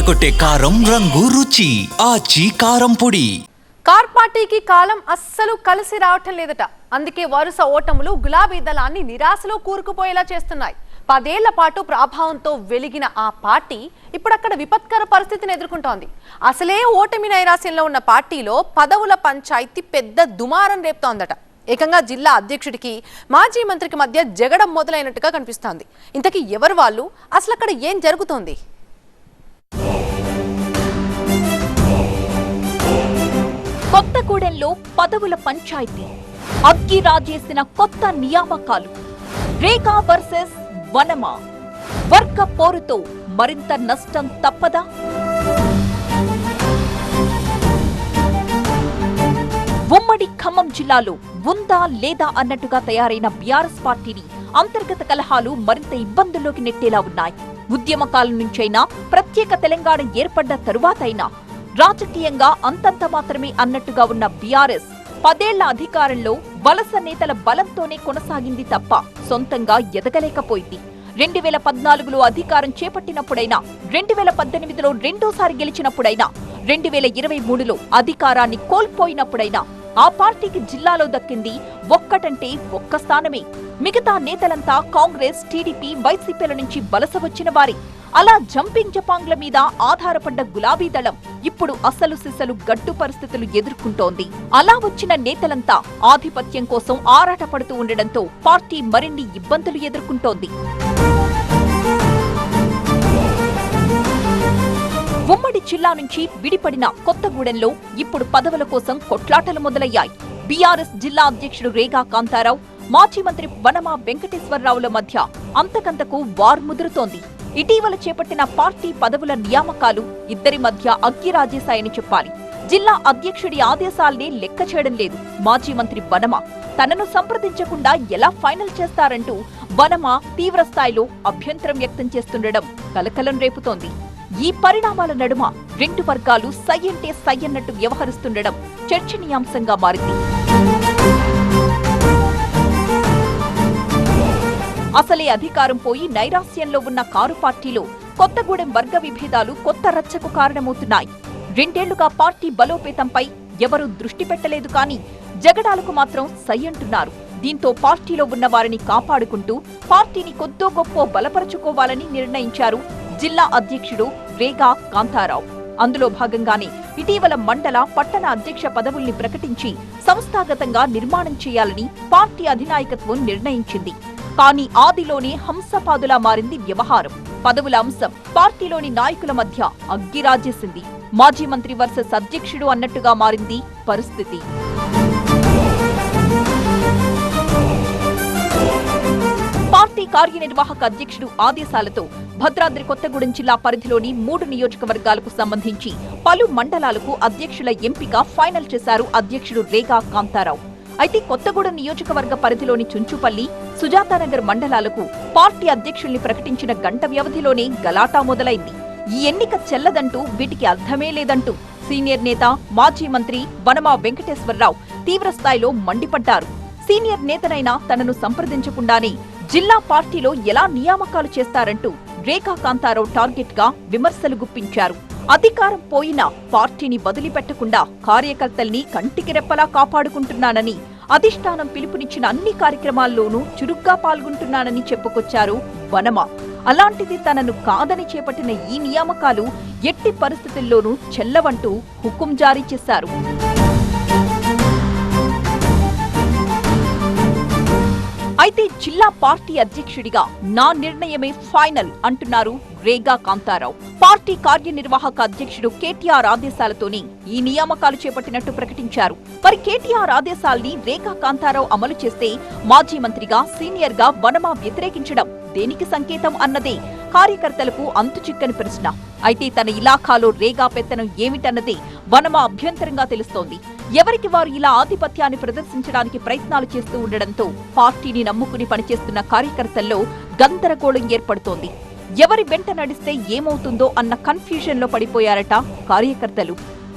అదరగొట్టే కారం రంగు రుచి ఆచి కారం పొడి. కార్ పార్టీకి కాలం అస్సలు కలిసి రావటం లేదట. అందుకే వరుస ఓటములు గులాబీ దళాన్ని నిరాశలో కూరుకుపోయేలా చేస్తున్నాయి. పదేళ్ళ పాటు ప్రభావంతో వెలిగిన ఆ పార్టీ ఇప్పుడు అక్కడ విపత్కర పరిస్థితిని ఎదుర్కొంటోంది. అసలే ఓటమి నైరాశ్యంలో ఉన్న పార్టీలో పదవుల పంచాయతీ పెద్ద దుమారం రేపుతోందట. ఏకంగా జిల్లా అధ్యక్షుడికి మాజీ మంత్రికి మధ్య జగడం మొదలైనట్టుగా కనిపిస్తోంది. ఇంతకీ ఎవరు వాళ్ళు? అసలు అక్కడ ఏం జరుగుతోంది? కొత్తగూడెంలో పదవుల పంచాయతీ. అగ్గి రాజేసిన కొత్త నియామకాలు. రేఖా వర్సెస్ వనమా. వర్గ పోరుతో మరింత నష్టం తప్పదా? ఉమ్మడి ఖమ్మం జిల్లాలో ఉందా లేదా అన్నట్టుగా తయారైన బీఆర్ఎస్ పార్టీని అంతర్గత కలహాలు మరింత ఇబ్బందుల్లోకి నెట్టేలా ఉన్నాయి. ఉద్యమకాలం నుంచైనా ప్రత్యేక తెలంగాణ ఏర్పడ్డ తరువాతైనా రాజకీయంగా అంతంత మాత్రమే అన్నట్టుగా ఉన్న బీఆర్ఎస్ పదేళ్ళ అధికారంలో వలస నేతల బలంతోనే కొనసాగింది తప్ప సొంతంగా ఎదగలేకపోయింది. రెండు వేల పద్నాలుగులో అధికారం చేపట్టినప్పుడైనా రెండు వేల పద్దెనిమిదిలో రెండోసారి గెలిచినప్పుడైనా రెండు వేల ఇరవై మూడులో అధికారాన్ని కోల్పోయినప్పుడైనా ఆ పార్టీకి జిల్లాలో దక్కింది ఒక్కటంటే ఒక్క స్థానమే. మిగతా నేతలంతా కాంగ్రెస్ టీడీపీ వైసీపీల నుంచి వలస వచ్చిన వారే. అలా జంపింగ్ జపాంగ్ల మీద ఆధారపడ్డ గులాబీ దళం ఇప్పుడు అసలు సిసలు గడ్డు పరిస్థితులు ఎదుర్కొంటోంది. అలా వచ్చిన నేతలంతా ఆధిపత్యం కోసం ఆరాటపడుతూ ఉండడంతో పార్టీ మరిన్ని ఇబ్బందులు ఎదుర్కొంటోంది. ఉమ్మడి జిల్లా నుంచి విడిపడిన కొత్తగూడెంలో ఇప్పుడు పదవుల కోసం కొట్లాటలు మొదలయ్యాయి. బీఆర్ఎస్ జిల్లా అధ్యక్షుడు రేగా కాంతారావు మాజీ మంత్రి వనమా వెంకటేశ్వరరావుల మధ్య అంతకంతకు వార్ ముదురుతోంది. ఇటీవల చేపట్టిన పార్టీ పదవుల నియామకాలు ఇద్దరి మధ్య అగ్గిరాజేశాయని చెప్పాలి. జిల్లా అధ్యక్షుడి ఆదేశాల్ని లెక్క చేయడం లేదు. మాజీ మంత్రి వనమ తనను సంప్రదించకుండా ఎలా ఫైనల్ చేస్తారంటూ వనమ తీవ్రస్థాయిలో అభ్యంతరం వ్యక్తం చేస్తుండడం కలకలం రేపుతోంది. ఈ పరిణామాల నడుమ రెండు వర్గాలు సై అంటే సై అన్నట్టు వ్యవహరిస్తుండడం చర్చనీయాంశంగా మారింది. అసలే అధికారం పోయి నైరాస్యంలో ఉన్న కారు పార్టీలో కొత్తగూడెం వర్గ విభేదాలు కొత్త రచ్చకు కారణమవుతున్నాయి. రెండేళ్ళుగా పార్టీ బలోపేతంపై ఎవరూ దృష్టి పెట్టలేదు కానీ జగడాలకు మాత్రం సై అంటున్నారు. దీంతో పార్టీలో ఉన్న వారిని కాపాడుకుంటూ పార్టీని కొద్దో గొప్ప బలపరుచుకోవాలని నిర్ణయించారు జిల్లా అధ్యక్షుడు రేగా కాంతారావు. అందులో భాగంగానే ఇటీవల మండల పట్టణ అధ్యక్ష పదవుల్ని ప్రకటించి సంస్థాగతంగా నిర్మాణం చేయాలని పార్టీ అధినాయకత్వం నిర్ణయించింది. కానీ ఆదిలోనే హంసపాదులా మారింది వ్యవహారం. పదవుల అంశం పార్టీలోని నాయకుల మధ్య అగ్గిరాజేసింది. మాజీ మంత్రి వర్సెస్ అధ్యక్షుడు అన్నట్టుగా మారింది పరిస్థితి. పార్టీ కార్యనిర్వాహక అధ్యక్షుడు ఆదేశాలతో భద్రాద్రి కొత్తగూడెం జిల్లా పరిధిలోని మూడు నియోజకవర్గాలకు సంబంధించి పలు మండలాలకు అధ్యక్షుల ఎంపిక ఫైనల్ చేశారు అధ్యక్షుడు రేగా కాంతారావు. అయితే కొత్తగూడెం నియోజకవర్గ పరిధిలోని చుంచుపల్లి సుజాతానగర్ మండలాలకు పార్టీ అధ్యక్షుల్ని ప్రకటించిన గంట వ్యవధిలోనే గలాటా మొదలైంది. ఈ ఎన్నిక చెల్లదంటూ వీటికి అర్థమే లేదంటూ సీనియర్ నేత మాజీ మంత్రి వనమా వెంకటేశ్వరరావు తీవ్రస్థాయిలో మండిపడ్డారు. సీనియర్ నేతనైనా తనను సంప్రదించకుండానే జిల్లా పార్టీలో ఎలా నియామకాలు చేస్తారంటూ రేఖా కాంతారావు టార్గెట్గా విమర్శలు గుప్పించారు. అధికారం పోయినా పార్టీని వదిలిపెట్టకుండా కార్యకర్తల్ని కంటికి రెప్పలా కాపాడుకుంటున్నానని అధిష్టానం పిలుపునిచ్చిన అన్ని కార్యక్రమాల్లోనూ చురుగ్గా పాల్గొంటున్నానని చెప్పుకొచ్చారు వనమ. అలాంటిది తనను కాదని చేపట్టిన ఈ నియామకాలు ఎట్టి పరిస్థితుల్లోనూ చెల్లవంటూ హుకుం జారీ చేశారు. జిల్లా పార్టీ అధ్యక్షుడిగా నా నిర్ణయమే ఫైనల్ అంటున్నారు రేగా కాంతారావు. పార్టీ కార్యనిర్వాహక అధ్యక్షుడు కేటీఆర్ ఆదేశాలతోనే ఈ నియామకాలు చేపట్టినట్టు ప్రకటించారు. మరి కేటీఆర్ ఆదేశాల్ని రేగా కాంతారావు అమలు చేస్తే మాజీ మంత్రిగా సీనియర్గా వనమా వ్యతిరేకించడం దేనికి సంకేతం అన్నదే కార్యకర్తలకు అంతుచిక్కని ప్రశ్న. అయితే తన ఇలాఖాలో రేగా పెత్తనం ఏమిటన్నదే వనమ అభ్యంతరంగా తెలుస్తోంది. ఎవరికి వారు ఇలా ఆధిపత్యాన్ని ప్రదర్శించడానికి ప్రయత్నాలు చేస్తూ ఉండడంతో పార్టీని నమ్ముకుని పనిచేస్తున్న కార్యకర్తల్లో గందరగోళం ఏర్పడుతోంది. ఎవరి వెంట నడిస్తే ఏమవుతుందో అన్న కన్ఫ్యూజన్లో పడిపోయారట కార్యకర్తలు.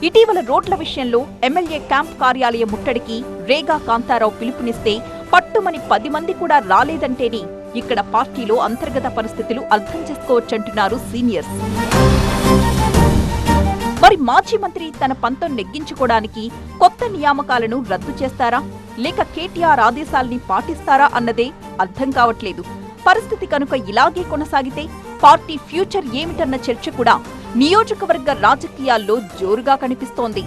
ఇటీవల రోడ్ల విషయంలో ఎమ్మెల్యే క్యాంప్ కార్యాలయ ముట్టడికి రేగా కాంతారావు పిలుపునిస్తే పట్టుమని పది మంది కూడా రాలేదంటేనే ఇక్కడ పార్టీలో అంతర్గత పరిస్థితులు అర్థం చేసుకోవచ్చంటున్నారు సీనియర్స్. మరి మాజీ మంత్రి తన పంతం నెగ్గించుకోవడానికి కొత్త నియామకాలను రద్దు చేస్తారా? లేక కేటీఆర్ ఆదేశాల్ని పాటిస్తారా అన్నదే అర్థం కావట్లేదు. పరిస్థితి కనుక ఇలాగే కొనసాగితే పార్టీ ఫ్యూచర్ ఏమిటన్న చర్చ కూడా నియోజకవర్గ రాజకీయాల్లో జోరుగా కనిపిస్తోంది.